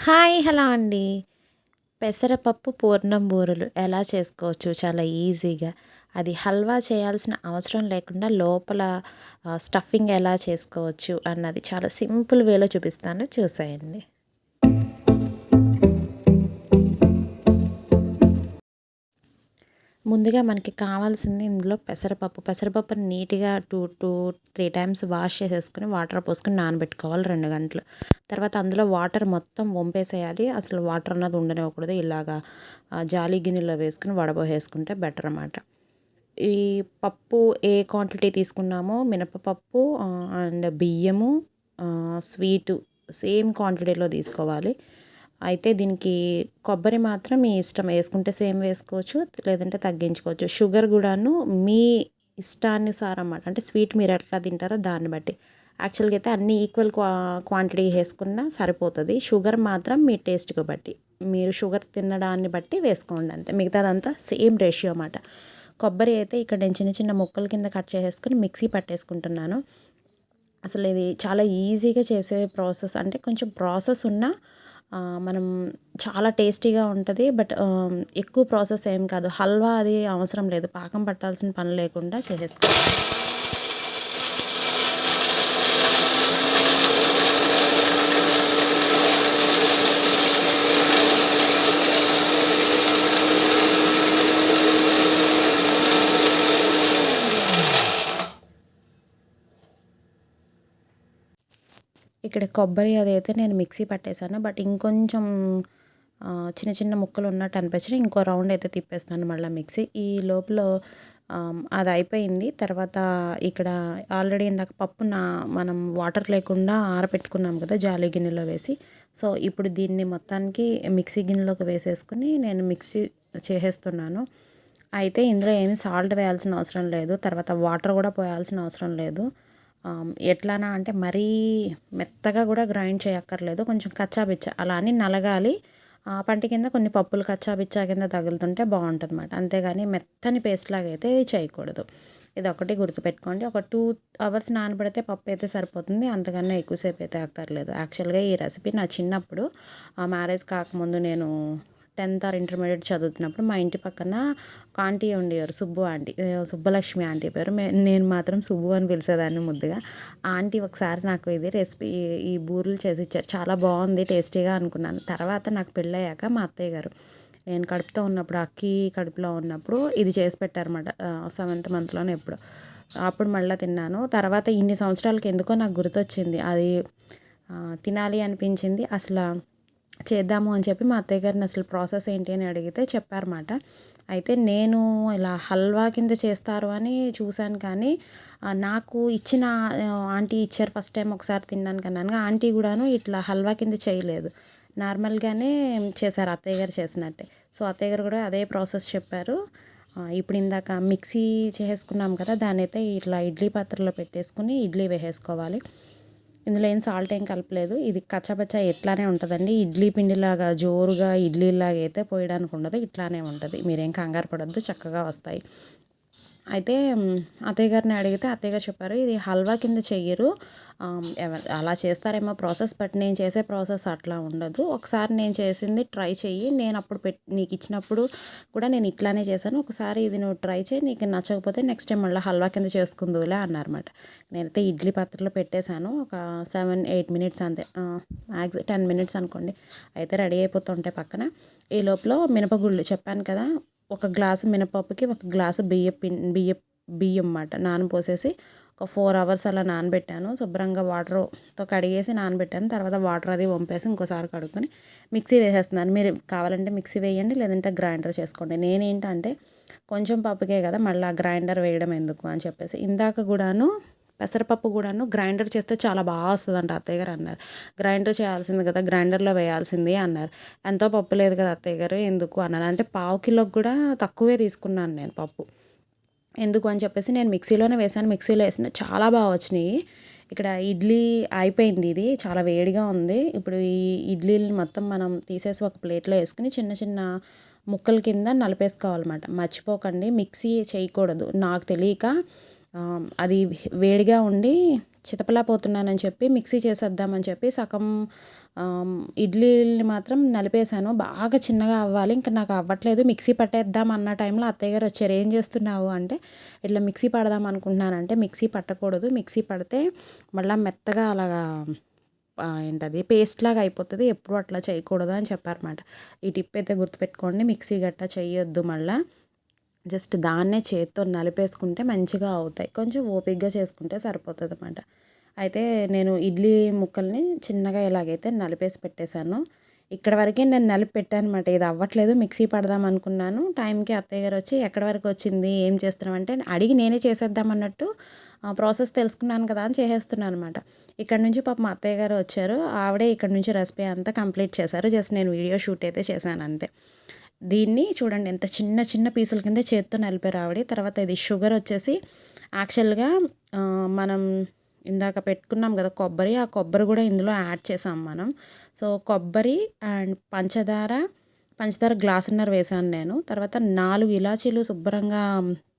Hi hello అండి. పెసరపప్పు పూర్ణం బూరెలు ఎలా చేసుకోవచ్చు? చాలా ఈజీగా. అది హల్వా చేయాల్సిన అవసరం లేకుండా లోపల స్టఫింగ్ ఎలా చేసుకోవచ్చు అన్నది చాలా సింపుల్ వేలో చూపిస్తాను. చూసేయండి. ముందుగా మనకి కావాల్సింది ఇందులో పెసరపప్పు. పెసరపప్పుని నీట్గా two two three times wash చేసేసుకుని వాటర్ పోసుకుని నానబెట్టుకోవాలి రెండు గంటలు. తర్వాత అందులో వాటర్ మొత్తం వంపేసేయాలి. అసలు వాటర్ అన్నది ఉండనివ్వకూడదు. ఇలాగా జాలి గిన్నెలో వేసుకుని వడబోసేసుకుంటే బెటర్ అనమాట ఈ పప్పు ఏ క్వాంటిటీ తీసుకున్నామో? మినపపప్పు అండ్ బియ్యము స్వీటు సేమ్ క్వాంటిటీలో తీసుకోవాలి. అయితే దీనికి కొబ్బరి మాత్రం మీ ఇష్టం. వేసుకుంటే సేమ్ వేసుకోవచ్చు లేదంటే తగ్గించుకోవచ్చు. షుగర్ కూడాను మీ ఇష్టానుసారం అన్నమాట. అంటే స్వీట్ మీరు ఎట్లా తింటారో దాన్ని బట్టి. యాక్చువల్గా అయితే అన్ని ఈక్వల్ క్వా క్వాంటిటీ వేసుకున్నా సరిపోతుంది. షుగర్ మాత్రం మీ టేస్ట్కి బట్టి. మీరు షుగర్ తినడాన్ని బట్టి వేసుకోండి అంతే. మిగతాదంతా సేమ్ రేషియో అన్నమాట. కొబ్బరి అయితే ఇక్కడ నేను చిన్న చిన్న ముక్కల కింద కట్ చేసేసుకుని మిక్సీ పట్టేసుకుంటున్నాను. అసలు ఇది చాలా ఈజీగా చేసే ప్రాసెస్. అంటే కొంచెం ప్రాసెస్ ఉన్న మనం చాలా టేస్టీగా ఉంటుంది బట్ ఎక్కువ ప్రాసెస్ ఏం కాదు. హల్వా అది అవసరం లేదు. పాకం పట్టాల్సిన పని లేకుండా చేసేసుకోవాలి. ఇక్కడ కొబ్బరి అదైతే నేను మిక్సీ పట్టేశాను. బట్ ఇంకొంచెం చిన్న చిన్న ముక్కలు ఉన్నట్టు అనిపించిన ఇంకో రౌండ్ అయితే తిప్పేస్తాను మళ్ళీ మిక్సీ. ఈ లోపల అది అయిపోయింది. తర్వాత ఇక్కడ ఆల్రెడీ ఇందాక పప్పు నా మనం వాటర్ లేకుండా ఆరబెట్టుకున్నాం కదా జాలి గిన్నెలో వేసి. సో ఇప్పుడు దీన్ని మొత్తానికి మిక్సీ గిన్నెలోకి వేసేసుకుని నేను మిక్సీ చేసేస్తున్నాను. అయితే ఇందులో ఏమి సాల్ట్ వేయాల్సిన అవసరం లేదు. తర్వాత వాటర్ కూడా పోయాల్సిన అవసరం లేదు. ఎట్లానా అంటే మరీ మెత్తగా కూడా గ్రైండ్ చేయక్కర్లేదు. కొంచెం కచ్చాబిచ్చా అలా అని నలగాలి. పంటి కింద కొన్ని పప్పులు కచ్చాబిచ్చా కింద తగులుతుంటే బాగుంటుంది అనమాట అంతేగాని మెత్తని పేస్ట్ లాగా అయితే చేయకూడదు. ఇది ఒకటి గుర్తుపెట్టుకోండి. ఒక టూ అవర్స్ నానబడితే పప్పు అయితే సరిపోతుంది. అంతకన్నా ఎక్కువసేపు అయితే అక్కర్లేదు. యాక్చువల్గా ఈ రెసిపీ నా చిన్నప్పుడు మ్యారేజ్ కాకముందు నేను టెన్త్ ఆర్ ఇంటర్మీడియట్ చదువుతున్నప్పుడు మా ఇంటి పక్కన కాంటీ ఆంటీ ఉండేవారు సుబ్బు ఆంటీ సుబ్బలక్ష్మి ఆంటీ పేరు. నేను మాత్రం సుబ్బు అని పిలిచేదాన్ని ముద్దుగా. ఆంటీ ఒకసారి నాకు ఇది రెసిపీ ఈ బూరెలు చేసి ఇచ్చారు. చాలా బాగుంది టేస్టీగా అనుకున్నాను. తర్వాత నాకు పెళ్ళయ్యాక మా అత్తయ్య గారు నేను కడుపుతో ఉన్నప్పుడు అక్కి కడుపులో ఉన్నప్పుడు ఇది చేసి పెట్టారన్నమాట సెవెంత్ మంత్లోనే ఎప్పుడు. అప్పుడు మళ్ళీ తిన్నాను. తర్వాత ఇన్ని సంవత్సరాలకి ఎందుకో నాకు గుర్తొచ్చింది. అది తినాలి అనిపించింది. అసలు చేద్దాము అని చెప్పి మా అత్తయ్య గారిని అసలు ప్రాసెస్ ఏంటి అని అడిగితే చెప్పారన్నమాట. అయితే నేను ఇలా హల్వా కింద చేస్తారు అని చూశాను కానీ నాకు ఇచ్చిన ఆంటీ ఇచ్చారు ఫస్ట్ టైం ఒకసారి తిన్నాను కన్నాను ఆంటీ కూడాను ఇట్లా హల్వా కింద చేయలేదు. నార్మల్గానే చేశారు అత్తయ్య గారు చేసినట్టే. సో అత్తయ్య గారు కూడా అదే ప్రాసెస్ చెప్పారు. ఇప్పుడు ఇందాక మిక్సీ చేసుకున్నాం కదా దాని అయితే ఇట్లా ఇడ్లీ పాత్రలో పెట్టేసుకుని ఇడ్లీ వేసేసుకోవాలి. ఇందులో ఏం సాల్ట్ ఏం కలపలేదు. ఇది కచ్చపచ్చ ఎట్లానే ఉంటుందండి. ఇడ్లీ పిండిలాగా జోరుగా ఇడ్లీలాగా అయితే పోయడానికి ఉండదు. ఇట్లానే ఉంటుంది. మీరేం కంగారు పడద్దు. చక్కగా వస్తాయి. అయితే అత్తయ్య గారిని అడిగితే అత్తయ్య గారు చెప్పారు ఇది హల్వా కింద చెయ్యరు. అలా చేస్తారేమో ప్రాసెస్ బట్ నేను చేసే ప్రాసెస్ అట్లా ఉండదు. ఒకసారి నేను చేసింది ట్రై చెయ్యి. నేను అప్పుడు పెట్ నీకు ఇచ్చినప్పుడు కూడా నేను ఇట్లానే చేశాను. ఒకసారి ఇది నువ్వు ట్రై చేయి నీకు నచ్చకపోతే నెక్స్ట్ టైం మళ్ళీ హల్వా కింద చేసుకుందులే అన్నారన్నమాట. నేనైతే ఇడ్లీ పాత్రలో పెట్టేశాను. ఒక సెవెన్ ఎయిట్ మినిట్స్ అంతే. మ్యాక్స్ టెన్ మినిట్స్ అనుకోండి. అయితే రెడీ అయిపోతుంటే పక్కన. ఈ లోపల మినపగుళ్ళు చెప్పాను కదా ఒక గ్లాసు మినపప్పుకి ఒక గ్లాసు బియ్య పిం బియ్య బియ్యం అన్నమాట నానపోసేసి ఒక ఫోర్ అవర్స్ అలా నానబెట్టాను. శుభ్రంగా వాటర్తో కడిగేసి నానబెట్టాను. తర్వాత వాటర్ అది వంపేసి ఇంకోసారి కడుక్కొని మిక్సీ వేసేస్తున్నాను. మీరు కావాలంటే మిక్సీ వేయండి లేదంటే గ్రైండర్ చేసుకోండి. నేనేంటంటే కొంచెం పప్పుకే కదా మళ్ళీ గ్రైండర్ వేయడం ఎందుకు అని చెప్పేసి. ఇందాక కూడాను పెసరపప్పు కూడాను గ్రైండర్ చేస్తే చాలా బాగా వస్తుందంట అత్తయ్య గారు అన్నారు. గ్రైండర్ చేయాల్సింది కదా గ్రైండర్లో వేయాల్సింది అన్నారు. ఎంతో పప్పు లేదు కదా అత్తయ్య గారు ఎందుకు అన్నారు. అంటే పావు కిలోకి కూడా తక్కువే తీసుకున్నాను నేను పప్పు. ఎందుకు అని చెప్పేసి నేను మిక్సీలోనే వేసాను మిక్సీలో వేసిన చాలా బాగా వచ్చినాయి. ఇక్కడ ఇడ్లీ అయిపోయింది ఇది చాలా వేడిగా ఉంది. ఇప్పుడు ఈ ఇడ్లీలు మొత్తం మనం తీసేసి ఒక ప్లేట్లో వేసుకుని చిన్న చిన్న ముక్కల కింద నలిపేసుకోవాలన్నమాట. మర్చిపోకండి మిక్సీ చేయకూడదు. నాకు తెలియక అది వేడిగా ఉండి చితపలా పోతున్నానని చెప్పి మిక్సీ చేసేద్దామని చెప్పి సగం ఇడ్లీని మాత్రం నలిపేశాను. బాగా చిన్నగా అవ్వాలి. ఇంకా నాకు అవ్వట్లేదు. మిక్సీ పట్టేద్దాం అన్న టైంలో అత్తయ్య గారు వచ్చారు. ఏం చేస్తున్నావు? అంటే ఇట్లా మిక్సీ పడదాం అనుకుంటున్నానంటే మిక్సీ పట్టకూడదు. మిక్సీ పడితే మళ్ళీ మెత్తగా అలాగా ఏంటది పేస్ట్ లాగా అయిపోతుంది. ఎప్పుడు అట్లా చేయకూడదు అని చెప్పారన్నమాట. ఈ టిప్ అయితే గుర్తుపెట్టుకోండి. మిక్సీ గట్టా చేయొద్దు మళ్ళీ. జస్ట్ దాన్నే చేత్తో నలిపేసుకుంటే మంచిగా అవుతాయి. కొంచెం ఓపిక్గా చేసుకుంటే సరిపోతుంది అనమాట అయితే నేను ఇడ్లీ ముక్కల్ని చిన్నగా ఎలాగైతే నలిపేసి పెట్టేశాను ఇక్కడ వరకే నేను నలిపి పెట్టాను అనమాట ఇది అవ్వట్లేదు మిక్సీ పడదాం అనుకున్నాను. టైంకి అత్తయ్య గారు వచ్చి ఎక్కడి వరకు వచ్చింది? ఏం చేస్తున్నాం అంటే అడిగి నేనే చేసేద్దాం అన్నట్టు ప్రాసెస్ తెలుసుకున్నాను కదా అని చేసేస్తున్నాను అనమాట ఇక్కడ నుంచి పాప మా అత్తయ్య గారు వచ్చారు. ఆవిడే ఇక్కడ నుంచి రెసిపీ అంతా కంప్లీట్ చేశారు. జస్ట్ నేను వీడియో షూట్ అయితే చేశాను అంతే. దీన్ని చూడండి ఎంత చిన్న చిన్న పీసుల కింద చేత్తో నలిపారు ఆవిడ తర్వాత ఇది షుగర్ వచ్చేసి యాక్చువల్గా మనం ఇందాక పెట్టుకున్నాం కదా కొబ్బరి ఆ కొబ్బరి కూడా ఇందులో యాడ్ చేసాం మనం. సో కొబ్బరి అండ్ పంచదార పంచదార గ్లాసున్నర వేసాను నేను. తర్వాత నాలుగు ఇలాచీలు శుభ్రంగా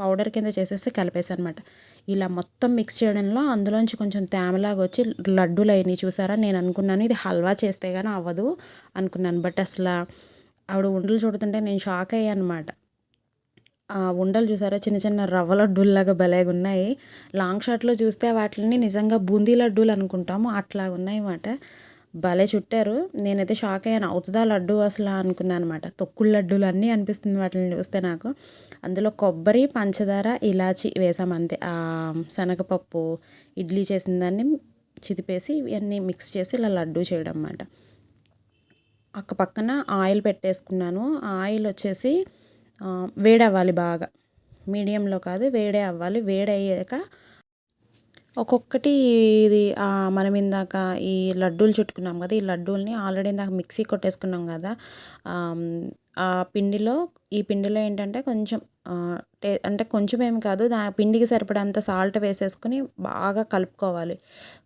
పౌడర్ కింద చేసేసి కలిపేసాను అనమాట ఇలా మొత్తం మిక్స్ చేయడంలో అందులోంచి కొంచెం తేమలాగా వచ్చి లడ్డూలు అయినాయి చూసారా? నేను అనుకున్నాను ఇది హల్వా చేస్తే కానీ అవ్వదు అనుకున్నాను. బట్ అసలు ఆవిడ ఉండలు చూడుతుంటే నేను షాక్ అయ్యాను అనమాట ఆ ఉండలు చూసారా? చిన్న చిన్న రవ్వ లడ్డూల్లాగా భలేగా ఉన్నాయి. లాంగ్ షాట్లో చూస్తే వాటిని నిజంగా బూందీ లడ్డూలు అనుకుంటాము. అట్లా ఉన్నాయి అన్నమాట భలే చుట్టారు. నేనైతే షాక్ అయ్యాను. అవుతుందా లడ్డు అసలు అనుకున్నాను అనమాట తొక్కుడు లడ్డూలు అన్నీ అనిపిస్తుంది వాటిని చూస్తే నాకు. అందులో కొబ్బరి పంచదార ఇలాచి వేసాం అంతే. శనగపప్పు ఇడ్లీ చేసిన దాన్ని చితిపేసి ఇవన్నీ మిక్స్ చేసి ఇలా లడ్డు చేయడం అన్నమాట. అక్కపక్కన ఆయిల్ పెట్టేసుకున్నాను. ఆ ఆయిల్ వచ్చేసి వేడవ్వాలి బాగా. మీడియంలో కాదు వేడే అవ్వాలి. వేడయ్యాక ఒక్కొక్కటి ఇది మనం ఇందాక ఈ లడ్డూలు చుట్టుకున్నాం కదా ఈ లడ్డూల్ని ఆల్రెడీ ఇందాక మిక్సీ కొట్టేసుకున్నాం కదా ఆ పిండిలో ఈ పిండిలో ఏంటంటే కొంచెం టే అంటే కొంచెం ఏమి కాదు దా పిండికి సరిపడంత సాల్ట్ వేసేసుకొని బాగా కలుపుకోవాలి.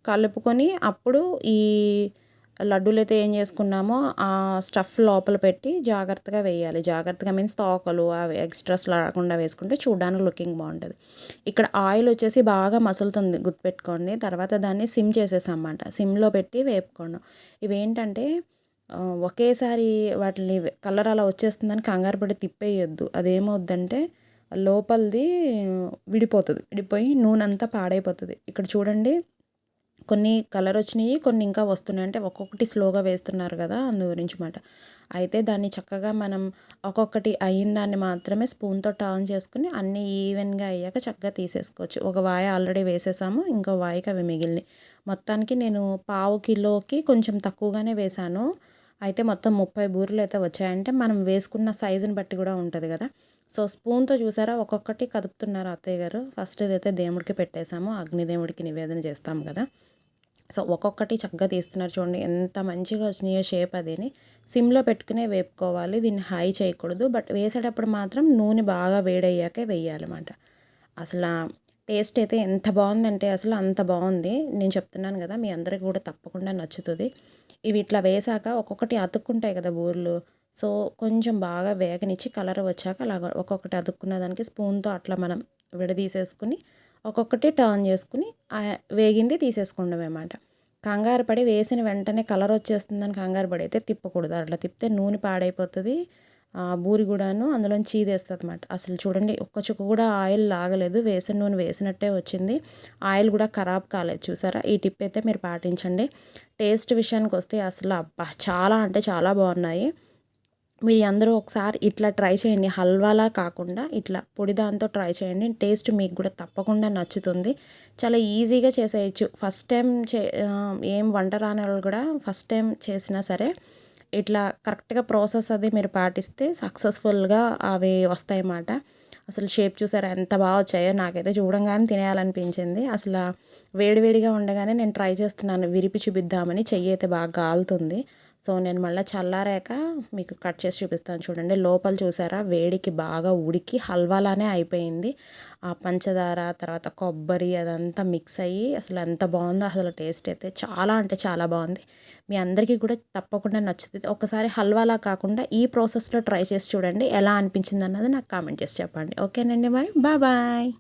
కలుపుకొని అప్పుడు ఈ లడ్డూలు అయితే ఏం చేసుకున్నామో ఆ స్టఫ్ లోపల పెట్టి జాగ్రత్తగా వేయాలి. జాగ్రత్తగా మీన్స్ తోకలు అవి ఎక్స్ట్రాస్ రాకుండా వేసుకుంటే చూడడానికి లుకింగ్ బాగుంటుంది. ఇక్కడ ఆయిల్ వచ్చేసి బాగా మసులుతుంది గుర్తుపెట్టుకోండి. తర్వాత దాన్ని సిమ్ చేసేసామన్నమాట. సిమ్లో పెట్టి వేపుకోండి. ఇవేంటంటే ఒకేసారి వాటిని కలర్ అలా వచ్చేస్తుందని కంగారు పడి తిప్పేయొద్దు. అదేమవుద్దంటే లోపలిది విడిపోతుంది. విడిపోయి నూనె అంతా పాడైపోతుంది. ఇక్కడ చూడండి కొన్ని కలర్ వచ్చినాయి కొన్ని ఇంకా వస్తున్నాయి. అంటే ఒక్కొక్కటి స్లోగా వేస్తున్నారు కదా అందు గురించి మాట. అయితే దాన్ని చక్కగా మనం ఒక్కొక్కటి అయిన దాన్ని మాత్రమే స్పూన్తో టర్న్ చేసుకుని అన్నీ ఈవెన్గా అయ్యాక చక్కగా తీసేసుకోవచ్చు. ఒక వాయ ఆల్రెడీ వేసేసాము ఇంకో వాయకి అవి మిగిలినాయి. మొత్తానికి నేను పావు కిలోకి కొంచెం తక్కువగానే వేశాను అయితే మొత్తం ముప్పై బూరెలు అయితే వచ్చాయంటే మనం వేసుకున్న సైజుని బట్టి కూడా ఉంటుంది కదా. సో స్పూన్తో చూసారా? ఒక్కొక్కటి కదుపుతున్నారు అత్తయ్య గారు. ఫస్ట్ ఏదైతే దేవుడికి పెట్టేశాము. అగ్నిదేవుడికి నివేదన చేస్తాం కదా. సో ఒక్కొక్కటి చక్కగా తీస్తున్నారు చూడండి. ఎంత మంచిగా వచ్చినాయో షేప్ అదిని. సిమ్లో పెట్టుకునే వేపుకోవాలి. దీన్ని హై చేయకూడదు. బట్ వేసేటప్పుడు మాత్రం నూనె బాగా వేడయ్యాకే వేయాలన్నమాట. అసలు టేస్ట్ అయితే ఎంత బాగుందంటే అసలు అంత బాగుంది. నేను చెప్తున్నాను కదా మీ అందరికి కూడా తప్పకుండా నచ్చుతుంది. ఇవి ఇట్లా వేసాక ఒక్కొక్కటి అతుక్కుంటాయి కదా బూరెలు. సో కొంచెం బాగా వేగనిచ్చి కలర్ వచ్చాక అలాగ ఒక్కొక్కటి అతుక్కున్న దానికి స్పూన్తో అట్లా మనం విడదీసేసుకుని ఒక్కొక్కటి టర్న్ చేసుకుని వేగింది తీసేసుకోవడం అన్నమాట కంగారు పడి వేసిన వెంటనే కలర్ వచ్చేస్తుందని కంగారు పడి అయితే తిప్పకూడదు. అట్లా తిప్పితే నూనె పాడైపోతుంది బూరి కూడాను అందులో చీదేస్తుంది అనమాట అసలు చూడండి ఒక్క చుక్క కూడా ఆయిల్ లాగలేదు. వేసిన నూనె వేసినట్టే వచ్చింది. ఆయిల్ కూడా ఖరాబ్ కాలేదు. చూసారా? ఈ టిప్ అయితే మీరు పాటించండి. టేస్ట్ విషయానికి వస్తే అసలు అబ్బా చాలా అంటే చాలా బాగున్నాయి. మీరు అందరూ ఒకసారి ఇట్లా ట్రై చేయండి. హల్వాలా కాకుండా ఇట్లా పొడి దాంతో ట్రై చేయండి. టేస్ట్ మీకు కూడా తప్పకుండా నచ్చుతుంది. చాలా ఈజీగా చేసేయచ్చు. ఫస్ట్ టైం చే ఏం వంట రాని వాళ్ళు కూడా ఫస్ట్ టైం చేసినా సరే ఇట్లా కరెక్ట్గా ప్రాసెస్ అది మీరు పాటిస్తే సక్సెస్ఫుల్గా అవి వస్తాయన్నమాట. అసలు షేప్ చూసారా ఎంత బాగా వచ్చాయో నాకైతే చూడంగానే తినేయాలనిపించింది. అసలు వేడివేడిగా ఉండగానే నేను ట్రై చేస్తున్నాను. విరిపి చూపిద్దామని చెయ్యి అయితే బాగా కాలుతుంది సో నేను మళ్ళీ చల్లారాక మీకు కట్ చేసి చూపిస్తాను చూడండి. లోపల చూసారా? వేడికి బాగా ఉడికి హల్వాలానే అయిపోయింది. ఆ పంచదార తర్వాత కొబ్బరి అదంతా మిక్స్ అయ్యి అసలు ఎంత బాగుందో అసలు టేస్ట్ అయితే చాలా అంటే చాలా బాగుంది. మీ అందరికీ కూడా తప్పకుండా నచ్చుతుంది. ఒకసారి హల్వాలా కాకుండా ఈ ప్రాసెస్లో ట్రై చేసి చూడండి. ఎలా అనిపించింది అన్నది నాకు కామెంట్ చేసి చెప్పండి. ఓకేనండి మరి. Bye bye.